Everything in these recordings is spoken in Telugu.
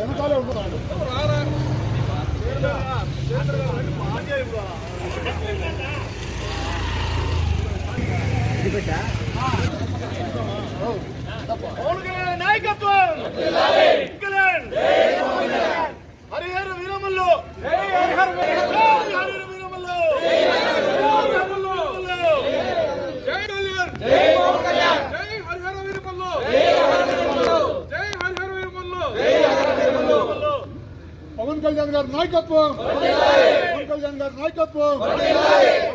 వెనకాలే ఉంటున్నాడు నాయకత్వం హరిహర వీరమల్లు హరిహర వీరమల్లు జై కళ్యాణ్ జై పవన్ కళ్యాణ్ జై హరిహర వీరమల్లు జై హరిహర వీరమల్లు పవన్ కళ్యాణ్ గారి నాయకత్వం. పవన్ కళ్యాణ్ గారి నాయకత్వం.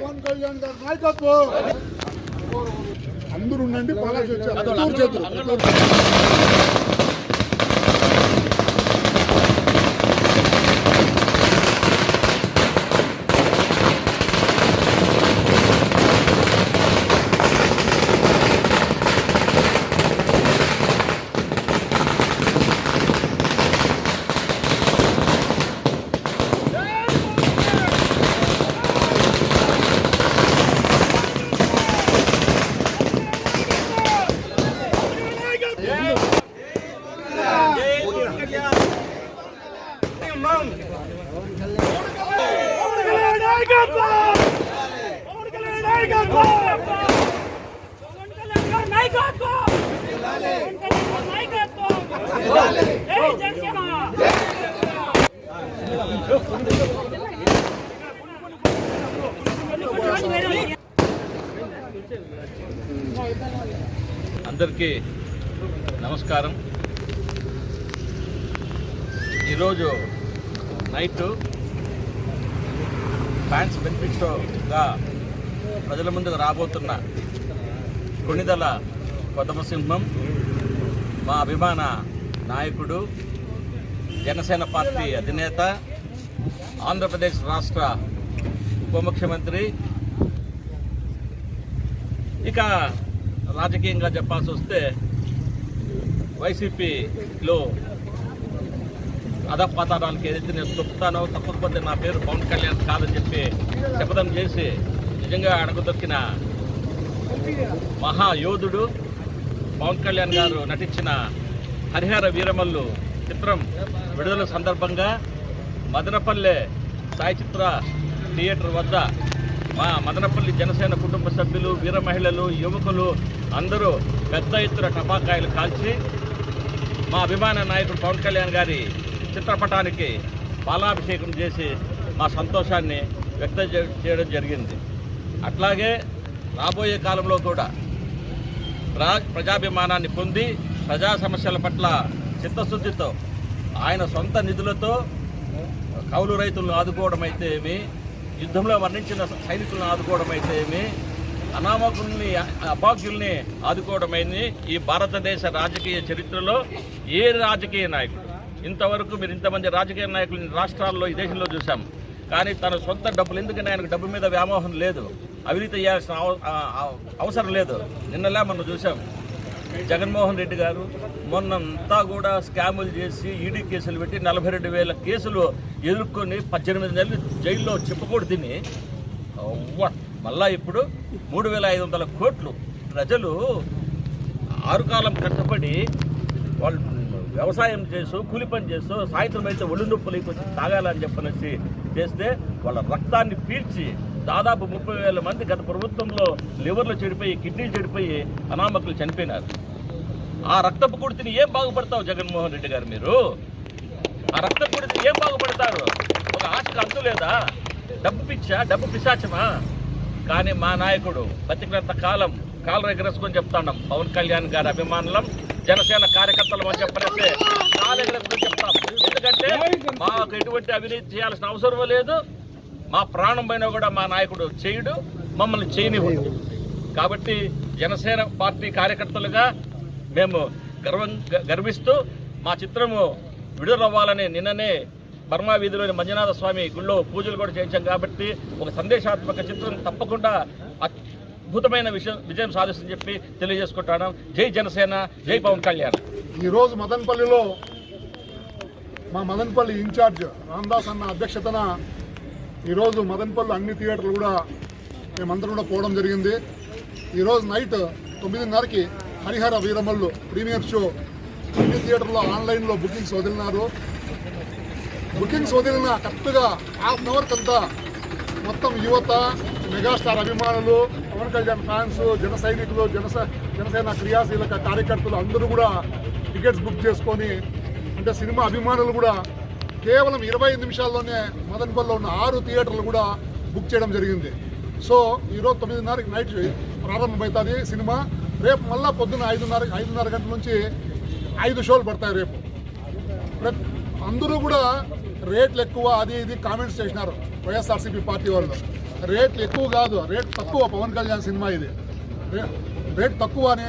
పవన్ కళ్యాణ్ గారి నాయకత్వం. అందరూ ఉండండి చేతులు. అందరికీ నమస్కారం. ఈరోజు నైట్ ఫ్యాన్స్ బెనిఫిట్గా ప్రజల ముందుకు రాబోతున్న కొణిదల కొదమసింహం మా అభిమాన నాయకుడు జనసేన పార్టీ అధినేత ఆంధ్రప్రదేశ్ రాష్ట్ర ఉప ముఖ్యమంత్రి. ఇక రాజకీయంగా చెప్పాల్సి వస్తే వైసీపీలో అధపాతాడానికి ఏదైతే నేను తొక్కుతానో తప్పకపోతే నా పేరు పవన్ కళ్యాణ్ కాదని చెప్పి శపథం చేసి నిజంగా అణగదొక్కిన మహాయోధుడు పవన్ కళ్యాణ్ గారు నటించిన హరిహర వీరమల్లు చిత్రం విడుదల సందర్భంగా మదనపల్లె సాయి చిత్ర థియేటర్ వద్ద మా మదనపల్లి జనసేన కుటుంబ సభ్యులు వీర మహిళలు యువకులు అందరూ పెద్ద ఎత్తున టపాకాయలు కాల్చి మా అభిమాన నాయకుడు పవన్ కళ్యాణ్ గారి చిత్రపటానికి పాలాభిషేకం చేసి మా సంతోషాన్ని వ్యక్తం చేయడం జరిగింది. అట్లాగే రాబోయే కాలంలో కూడా ప్రా ప్రజాభిమానాన్ని పొంది ప్రజా సమస్యల పట్ల చిత్తశుద్ధితో ఆయన సొంత నిధులతో కౌలు రైతులను ఆదుకోవడం అయితే ఏమి యుద్ధంలో మరణించిన సైనికులను ఆదుకోవడం అయితే ఏమి అనామకుల్ని అభాగ్యుల్ని ఆదుకోవడమైంది ఈ భారతదేశ రాజకీయ చరిత్రలో ఏ రాజకీయ నాయకుడు ఇంతవరకు మీరు ఇంతమంది రాజకీయ నాయకులు రాష్ట్రాల్లో ఈ దేశంలో చూసాం కానీ తన సొంత డబ్బులు ఎందుకంటే ఆయనకు డబ్బు మీద వ్యామోహం లేదు అవినీతి చేయాల్సిన అవ- అవసరం లేదు. నిన్నలా మనం చూసాం జగన్మోహన్ రెడ్డి గారు మొన్నంతా కూడా స్కాములు చేసి ఈడీ కేసులు పెట్టి నలభై రెండు వేల కేసులు ఎదుర్కొని పద్దెనిమిది నెలలు జైల్లో చెప్పుకోడు తిని అవ్వ, మళ్ళా ఇప్పుడు మూడు వేల ఐదు వందల కోట్లు. ప్రజలు ఆరు కాలం కష్టపడి వాళ్ళు వ్యవసాయం చేస్తూ కూలి పని చేస్తూ సాయంత్రం అయితే ఒళ్ళు నొప్పులు కొంచెం తాగాలని చెప్పనేసి చేస్తే వాళ్ళ రక్తాన్ని పీల్చి దాదాపు ముప్పై వేల మంది గత ప్రభుత్వంలో లివర్లు చెడిపోయి కిడ్నీలు చెడిపోయి అనామకులు చనిపోయినారు. ఆ రక్తపు కుడితిని ఏం బాగుపడతావు జగన్మోహన్ రెడ్డి గారు మీరు? ఆ రక్తపు కుడితిని ఏం బాగుపడతారు? ఒక ఆశకు అంతు లేదా? డబ్బు పిచ్చా? డబ్బు పిశాచమా? కానీ మా నాయకుడు బతికినంత కాలం కాలు ఎగరేసుకొని చెప్తాం పవన్ కళ్యాణ్ గారి అభిమానులం జనసేన కార్యకర్తలు అని చెప్పనేసి కాలు చెప్తాం. ఎందుకంటే మాకు ఎటువంటి అవినీతి చేయాల్సిన అవసరం లేదు. మా ప్రాణం పైన కూడా మా నాయకుడు చేయుడు మమ్మల్ని చేయనివ్వడు. కాబట్టి జనసేన పార్టీ కార్యకర్తలుగా మేము గర్వం గ- గర్విస్తూ మా చిత్రము విడుదలవ్వాలని నిన్ననే బర్మా వీధిలోని మంజునాథ స్వామి గుళ్ళో పూజలు కూడా చేయించాం. కాబట్టి ఒక సందేశాత్మక చిత్రం తప్పకుండా అద్భుతమైన విషయం విజయం సాధిస్తుందని చెప్పి తెలియజేసుకుంటాను జై జనసేన జై పవన్ కళ్యాణ్. ఈరోజు మదనపల్లిలో మా మదనపల్లి ఇన్ఛార్జ్ రామదాస్ అన్న అధ్యక్షతన ఈరోజు మదనపల్లి అన్ని థియేటర్లు కూడా మేమందరం కూడా పోవడం జరిగింది. ఈరోజు నైట్ తొమ్మిదిన్నరకి హరిహర వీరమల్లు ప్రీమియర్ షో అన్ని థియేటర్లో ఆన్లైన్లో బుకింగ్స్ వదిలినారు. బుకింగ్స్ వదిలిన కరెక్ట్గా హాఫ్ అన్ అవర్ కంతా మొత్తం యువత మెగాస్టార్ అభిమానులు పవన్ కళ్యాణ్ ఫ్యాన్స్ జన సైనికులు జనస జనసేన క్రియాశీలక కార్యకర్తలు అందరూ కూడా టికెట్స్ బుక్ చేసుకొని అంటే సినిమా అభిమానులు కూడా కేవలం ఇరవై నిమిషాల్లోనే మదన్పల్లిలో ఉన్న ఆరు థియేటర్లు కూడా బుక్ చేయడం జరిగింది. సో ఈరోజు తొమ్మిదిన్నరకి నైట్ ప్రారంభమవుతుంది సినిమా. రేపు మళ్ళా పొద్దున్న ఐదున్నర ఐదున్నర గంటల నుంచి ఐదు షోలు పడతాయి రేపు. అందరూ కూడా రేట్లు ఎక్కువ అది ఇది కామెంట్స్ చేసినారు వైఎస్ఆర్సీపీ పార్టీ వాళ్ళు. రేట్లు ఎక్కువ కాదు. రేట్ తక్కువ. పవన్ కళ్యాణ్ సినిమా ఇది. రేట్ తక్కువ అనే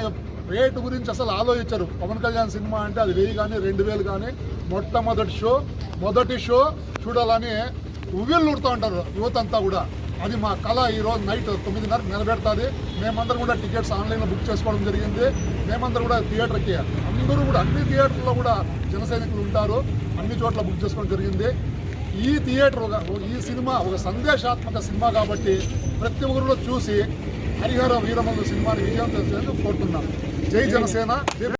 రేటు గురించి అసలు ఆలోచించరు. పవన్ కళ్యాణ్ సినిమా అంటే అది వెయ్యి కానీ రెండు వేలు కానీ మొట్టమొదటి షో మొదటి షో చూడాలని ఉవ్విళ్ళు ఉడుతూ ఉంటారు యువత అంతా కూడా. అది మా కళ ఈరోజు నైట్ తొమ్మిదిన్నరకు నిలబెడుతుంది. మేమందరం కూడా టికెట్స్ ఆన్లైన్లో బుక్ చేసుకోవడం జరిగింది. మేమందరం కూడా థియేటర్కి అందరూ కూడా అన్ని థియేటర్లో కూడా జనసైనికులు ఉంటారు. అన్ని చోట్ల బుక్ చేసుకోవడం జరిగింది. ఈ థియేటర్ ఒక ఈ సినిమా ఒక సందేశాత్మక సినిమా కాబట్టి ప్రతి ఒక్కరు చూసి హరిహర వీరమల్లు సినిమాని విజయం చేసేందుకు కోరుతున్నాను. జై జనసేన.